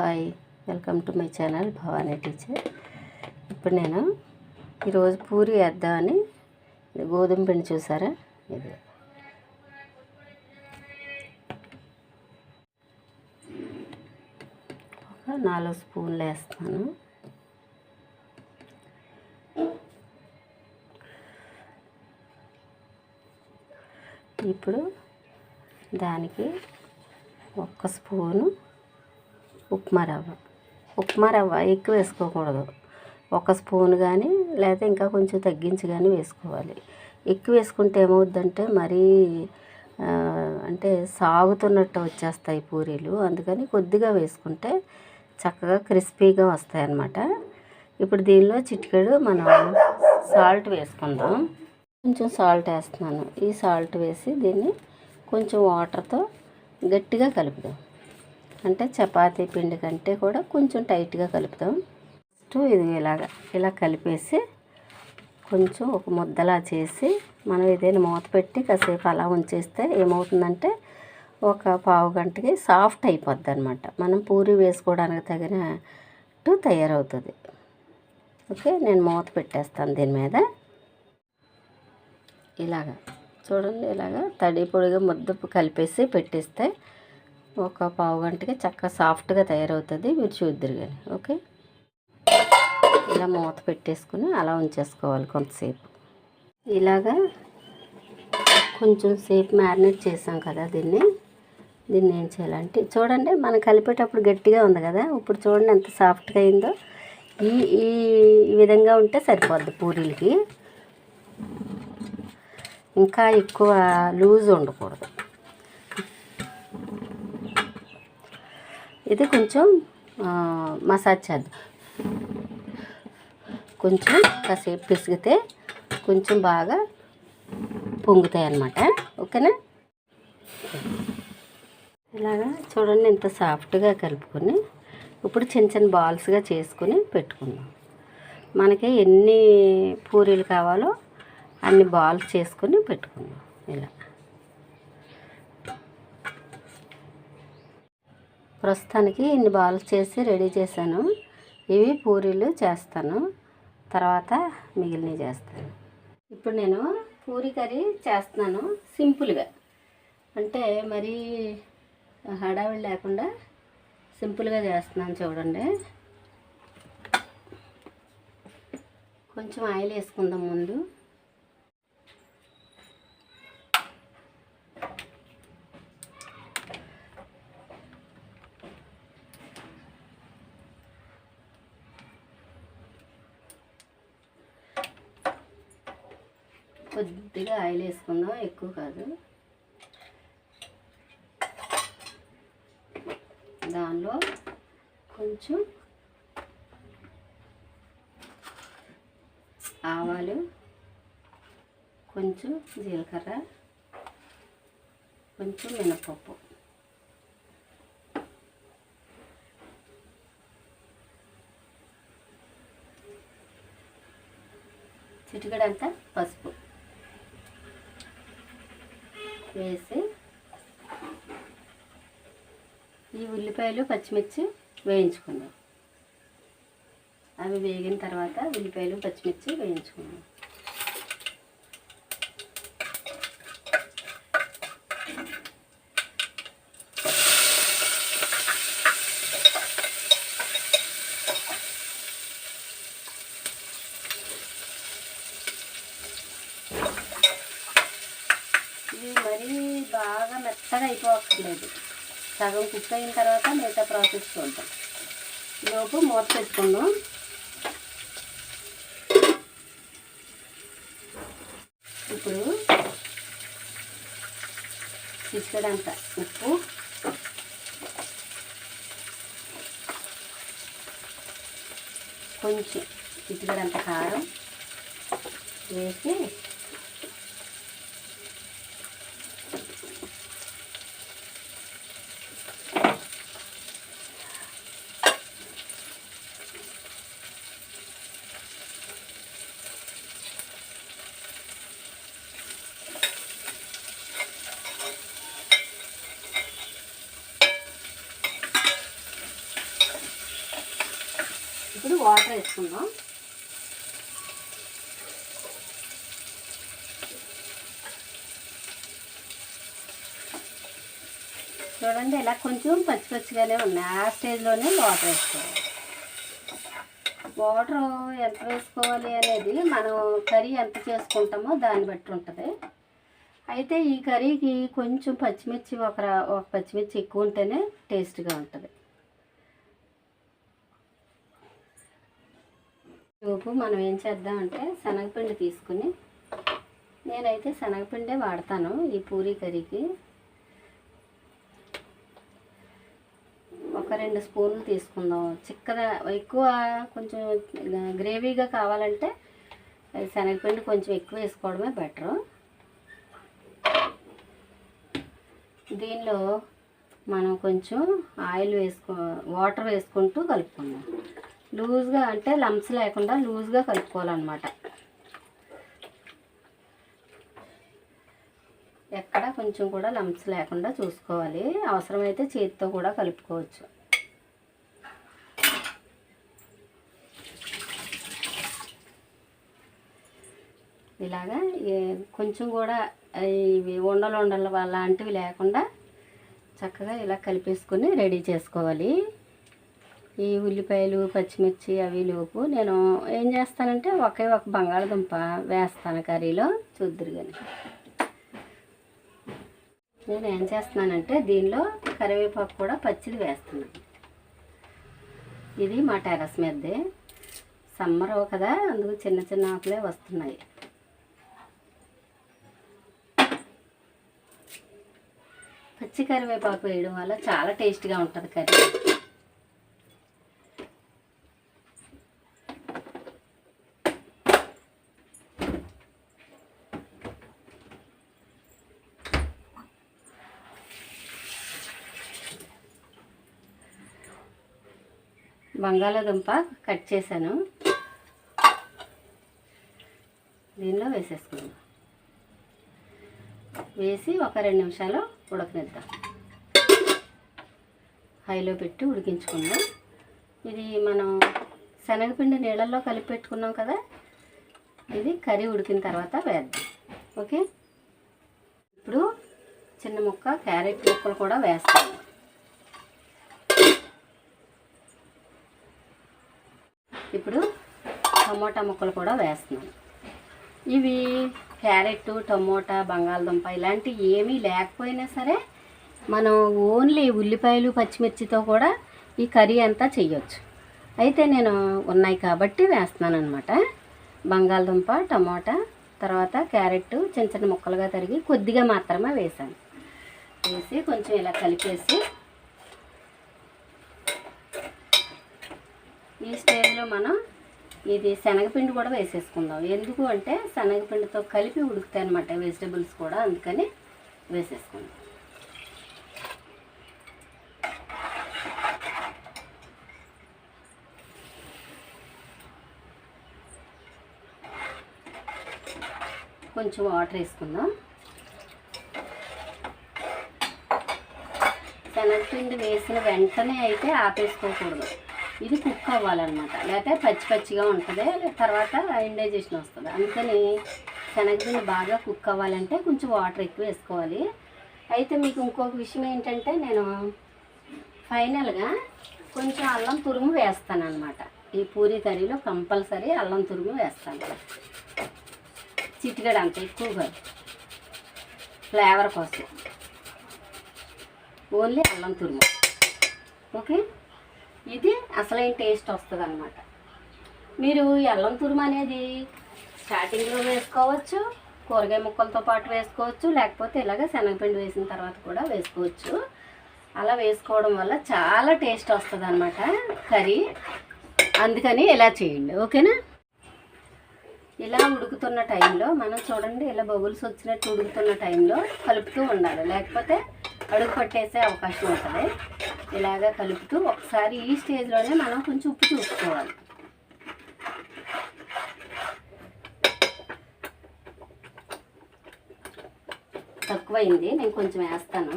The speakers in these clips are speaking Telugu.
Hi welcome to my channel Bhavani teacher. ఇప్పుడు నేను ఈరోజు పూరి వేద్దామని గోధుమ పిండి చూసారా? ఇది. ఒక నాలుగు స్పూన్లు వేస్తాను. ఇప్పుడు దానికి ఒక్క స్పూను ఉప్మా రవ్వ ఉప్మా రవ్వ ఎక్కువ వేసుకోకూడదు. ఒక స్పూన్ కానీ లేకపోతే ఇంకా కొంచెం తగ్గించి కానీ వేసుకోవాలి. ఎక్కువ వేసుకుంటే ఏమవుద్దంటే మరీ అంటే సాగుతున్నట్టు వచ్చేస్తాయి పూరీలు. అందుకని కొద్దిగా వేసుకుంటే చక్కగా క్రిస్పీగా వస్తాయి అన్నమాట ఇప్పుడు దీనిలో చిటికెడు మనం సాల్ట్ వేసుకుందాం. కొంచెం సాల్ట్ వేస్తున్నాను. ఈ సాల్ట్ వేసి దీన్ని కొంచెం వాటర్తో గట్టిగా కలుపుదాం. అంటే చపాతీ పిండి కంటే కూడా కొంచెం టైట్గా కలుపుతాం. ఫస్ట్ ఇది ఇలాగ ఇలా కలిపేసి కొంచెం ఒక ముద్దలా చేసి మనం ఏదైనా మూత పెట్టి కాసేపు అలా ఉంచేస్తే ఏమవుతుందంటే ఒక పావు గంటకి సాఫ్ట్ అయిపోద్ది అనమాట మనం పూరి వేసుకోవడానికి తగినట్టు తయారవుతుంది. ఓకే నేను మూత పెట్టేస్తాను దీని మీద. ఇలాగా చూడండి ఇలాగా తడి పొడిగా ముద్ద కలిపేసి పెట్టేస్తే ఒక పావు గంటకి చక్కగా సాఫ్ట్గా తయారవుతుంది. మీరు చూద్దరు కానీ ఓకే? ఇలా మూత పెట్టేసుకుని అలా ఉంచేసుకోవాలి కొంతసేపు. ఇలాగా కొంచెం సేపు మ్యారినేట్ చేసాం కదా దీన్ని. దీన్ని ఏం చేయాలంటే చూడండి మనం కలిపేటప్పుడు గట్టిగా ఉంది కదా ఇప్పుడు చూడండి ఎంత సాఫ్ట్గా అయిందో. ఈ ఈ విధంగా ఉంటే సరిపోద్ది పూరీలకి. ఇంకా ఎక్కువ లూజ్ ఉండకూడదు. ఇది కొంచెం మసాజ్ చేద్దాం. కొంచెం కాసేపు పిసిగితే కొంచెం బాగా పొంగుతాయి అన్నమాట. ఓకేనా? ఇలాగా చూడండి ఇంత సాఫ్ట్గా కలుపుకొని ఇప్పుడు చిన్న చిన్న బాల్స్గా చేసుకుని పెట్టుకుందాం. మనకి ఎన్ని పూరీలు కావాలో అన్ని బాల్స్ చేసుకుని పెట్టుకుందాం. ఇలా. ప్రస్తుతానికి ఇన్ని బాల్స్ చేసి రెడీ చేశాను. ఇవి పూరీలు చేస్తాను. తర్వాత మిగిలినవి చేస్తాను. ఇప్పుడు నేను పూరి కర్రీ చేస్తున్నాను సింపుల్గా. అంటే మరీ హడావిడి లేకుండా సింపుల్గా చేస్తున్నాను చూడండి. కొంచెం ఆయిల్ వేసుకుందాం ముందు. కొద్దిగా ఆయిల్ వేసుకుందాం ఎక్కువ కాదు. దానిలో కొంచెం ఆవాలు కొంచెం జీలకర్ర కొంచెం మినపప్పు. చిటికడంతా పసుపు. వేసి ఈ ఉల్లిపాయలు పచ్చిమిర్చి వేయించుకుందాం. అవి వేగిన తర్వాత ఉల్లిపాయలు పచ్చిమిర్చి వేయించుకుందాం ఇది మరీ బాగా మెత్తగా అయిపోవట్లేదు సగం కుక్ అయిన తర్వాత మిగతా ప్రాసెస్ చూద్దాం లోపు మూత పెట్టుకుందాం. ఇప్పుడు చిక్కడంత ఉప్పు. కొంచెం చిటికడంత కారం వేసి వాటర్ వేసుకుందాం. చూడండి ఇలా కొంచెం పచ్చి పచ్చిగానే ఉన్నాయి. ఆ స్టేజ్లోనే వాటర్ వేసుకోవాలి. వాటర్ ఎంత వేసుకోవాలి అనేది మనం కర్రీ ఎంత చేసుకుంటామో దాన్ని బట్టి ఉంటుంది. అయితే ఈ కర్రీకి కొంచెం పచ్చిమిర్చి ఒక ఒక పచ్చిమిర్చి ఎక్కువ ఉంటేనే టేస్ట్గా ఉంటుంది. లోపు మనం ఏం చేద్దామంటే శనగపిండి తీసుకుని నేనైతే శనగపిండే వాడతాను ఈ పూరీ కర్రీకి. ఒక రెండు స్పూన్లు తీసుకుందాం. చిక్కగా ఎక్కువ కొంచెం గ్రేవీగా కావాలంటే శనగపిండి కొంచెం ఎక్కువ వేసుకోవడమే బెటరు. దీనిలో మనం కొంచెం ఆయిల్ వేసుకో వాటర్ వేసుకుంటూ కలుపుకుందాం. లూజ్గా అంటే లంప్స్ లేకుండా లూజ్గా కలుపుకోవాలన్నమాట. ఎక్కడ కొంచెం కూడా లంప్స్ లేకుండా చూసుకోవాలి. అవసరమైతే చేతితో కూడా కలుపుకోవచ్చు. ఇలాగా కొంచెం కూడా ఇవి ఉండలు ఉండలు లాంటివి లేకుండా చక్కగా ఇలా కలిపేసుకొని రెడీ చేసుకోవాలి. ఈ ఉల్లిపాయలు పచ్చిమిర్చి అవి లోపు నేను ఏం చేస్తానంటే ఒకే ఒక బంగాళదుంప వేస్తాను కర్రీలో. చూద్దరు కానీ నేను ఏం చేస్తున్నానంటే దీనిలో కరివేపాకు కూడా పచ్చిది వేస్తున్నాను ఇది మా టెరస్ మీదే. సమ్మర్ కదా అందుకు చిన్న చిన్న ఆకులే వస్తున్నాయి. పచ్చి కరివేపాకు వేయడం వల్ల చాలా టేస్ట్గా ఉంటుంది కర్రీ. బంగాళాదుంప కట్ చేశాను. దీనిలో వేసేసుకుందాం. వేసి ఒక రెండు నిమిషాలు ఉడకనిద్దాం. హైలో పెట్టి ఉడికించుకుందాం. ఇది మనం శనగపిండి నీళ్ళల్లో కలిపి పెట్టుకున్నాం కదా ఇది కర్రీ ఉడికిన తర్వాత వేద్దాం. ఓకే? ఇప్పుడు చిన్న ముక్క క్యారెట్ ముక్కలు కూడా వేస్తాను. ఇప్పుడు టమోటా ముక్కలు కూడా వేస్తున్నాను ఇవి క్యారెట్ టమోటా బంగాళదుంప ఇలాంటివి ఏమీ లేకపోయినా సరే మనం ఓన్లీ ఉల్లిపాయలు పచ్చిమిర్చితో కూడా ఈ కర్రీ అంతా చేయొచ్చు అయితే నేను ఉన్నాయి కాబట్టి వేస్తున్నాను అనమాట బంగాళదుంప టమోటా తర్వాత క్యారెట్ చిన్న చిన్న ముక్కలుగా తరిగి కొద్దిగా మాత్రమే వేసాను వేసి కొంచెం ఇలా కలిపేసి ఈ స్టేజ్లో మనం ఇది శనగపిండి కూడా వేసేసుకుందాం. ఎందుకు అంటే శనగపిండితో కలిపి ఉడుకుతాయి అనమాట వెజిటబుల్స్ కూడా అందుకని వేసేసుకుందాం. కొంచెం వాటర్ వేసుకుందాం. శనగపిండి వేసిన వెంటనే అయితే ఆపేసుకోకూడదు. ఇది కుక్ అవ్వాలన్నమాట. లేకపోతే పచ్చి పచ్చిగా ఉంటుంది తర్వాత ఇండైజెషన్ వస్తుంది. అందుకని శనగపిండి బాగా కుక్ అవ్వాలంటే కొంచెం వాటర్ ఎక్కువ వేసుకోవాలి. అయితే మీకు ఇంకొక విషయం ఏంటంటే నేను ఫైనల్గా కొంచెం అల్లం తురుము వేస్తాను అనమాట ఈ పూరి కర్రీలో కంపల్సరీ అల్లం తురుము వేస్తాను. చిటికడ అంత ఎక్కువగా. ఫ్లేవర్ కోసం. ఓన్లీ అల్లం తురుము. ఓకే? ఇది అసలైన టేస్ట్ వస్తుంది అనమాట మీరు ఈ అల్లం తురుము అనేది స్టార్టింగ్లో వేసుకోవచ్చు కూరగాయ ముక్కలతో పాటు వేసుకోవచ్చు లేకపోతే ఇలాగ శనగపిండి వేసిన తర్వాత కూడా వేసుకోవచ్చు. అలా వేసుకోవడం వల్ల చాలా టేస్ట్ వస్తుంది అనమాట కర్రీ. అందుకని ఇలా చేయండి ఓకేనా? ఇలా ఉడుకుతున్న టైంలో మనం చూడండి ఇలా బబుల్స్ వచ్చినట్టు ఉడుకుతున్న టైంలో కలుపుతూ ఉండాలి లేకపోతే అడుగు పట్టేసే అవకాశం ఉంటుంది. ఇలాగా కలుపుతూ ఒకసారి ఈ స్టేజ్లోనే మనం కొంచెం ఉప్పు చూసుకోవాలి. తక్కువైంది నేను కొంచెం వేస్తాను.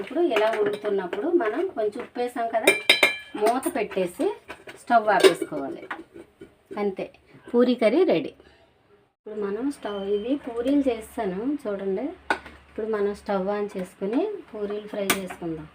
ఇప్పుడు ఇలా ఉడుకుతున్నప్పుడు మనం కొంచెం ఉప్పు వేసాం కదా మూత పెట్టేసి స్టవ్ ఆపేసుకోవాలి. అంతే పూరీ కర్రీ రెడీ. ఇప్పుడు మనం స్టవ్ ఇది పూరీలు చేస్తాను చూడండి. ఇప్పుడు మనం స్టవ్ ఆన్ చేసుకుని పూరీలు ఫ్రై చేసుకుందాం.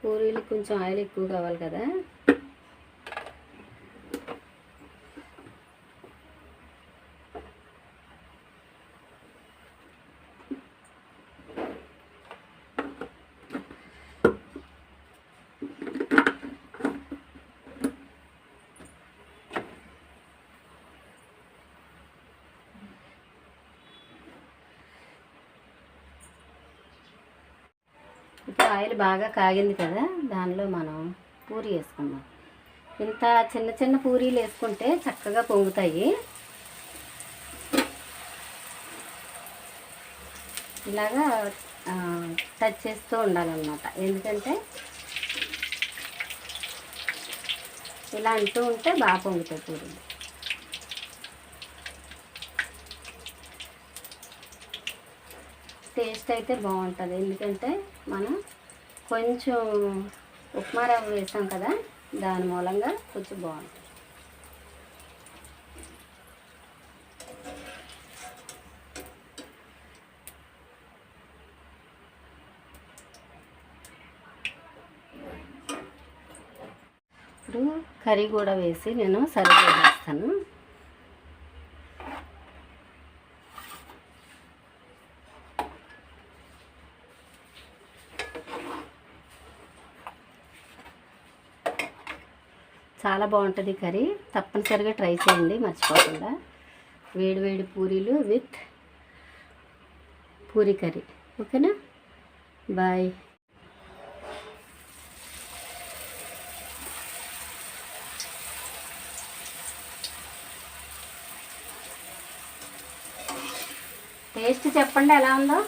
పూరీలు కొంచెం ఆయిల్ ఎక్కువ కావాలి కదా. ఇప్పుడు ఆయిల్ బాగా కాగింది కదా దానిలో మనం పూరి వేసుకుందాం. ఇంత చిన్న చిన్న పూరీలు వేసుకుంటే చక్కగా పొంగుతాయి. ఇలాగా టచ్ చేస్తూ ఉండాలన్నమాట. ఎందుకంటే ఇలా అంటూ ఉంటే బాగా పొంగుతాయి పూరీలు. టేస్ట్ అయితే బాగుంటుంది. ఎందుకంటే మనం కొంచెం ఉప్మా రవ్వ వేసాం కదా దాని మూలంగా కొంచెం బాగుంటుంది. ఇప్పుడు కర్రీ కూడా వేసి నేను సరిగ్గా వేస్తాను చాలా బాగుంటుంది కర్రీ. తప్పనిసరిగా ట్రై చేయండి మర్చిపోకుండా. వేడి వేడి పూరీలు విత్ పూరీ కర్రీ. ఓకేనా? బాయ్. టేస్ట్ చెప్పండి ఎలా ఉందో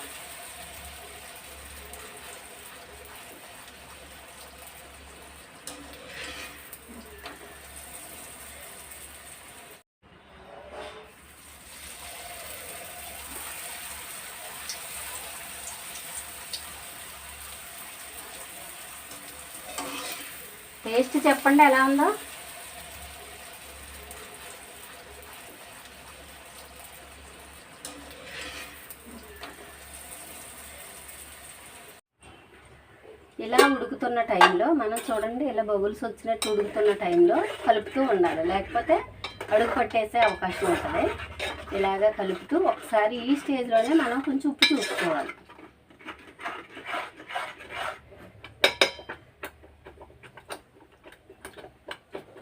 టేస్ట్ చెప్పండి ఎలా ఉందో? ఇలా ఉడుకుతున్న టైంలో మనం చూడండి ఇలా బబుల్స్ వచ్చినట్టు ఉడుకుతున్న టైంలో కలుపుతూ ఉండాలి. లేకపోతే అడుగు పట్టేసే అవకాశం ఉంటుంది. ఇలాగా కలుపుతూ ఒకసారి ఈ స్టేజ్లోనే మనం కొంచెం ఉప్పు చూసుకోవాలి.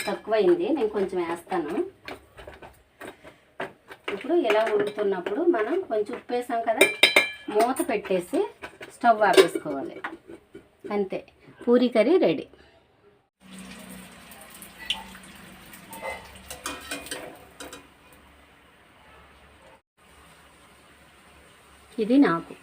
తక్కువైంది. నేను కొంచెం వేస్తాను. ఇప్పుడు ఇలా ఉడుకుతున్నప్పుడు మనం కొంచెం ఉప్పు వేసాం కదా మూత పెట్టేసి స్టవ్ ఆపేసుకోవాలి. అంతే. Puri curry ready. ఇది నాకు.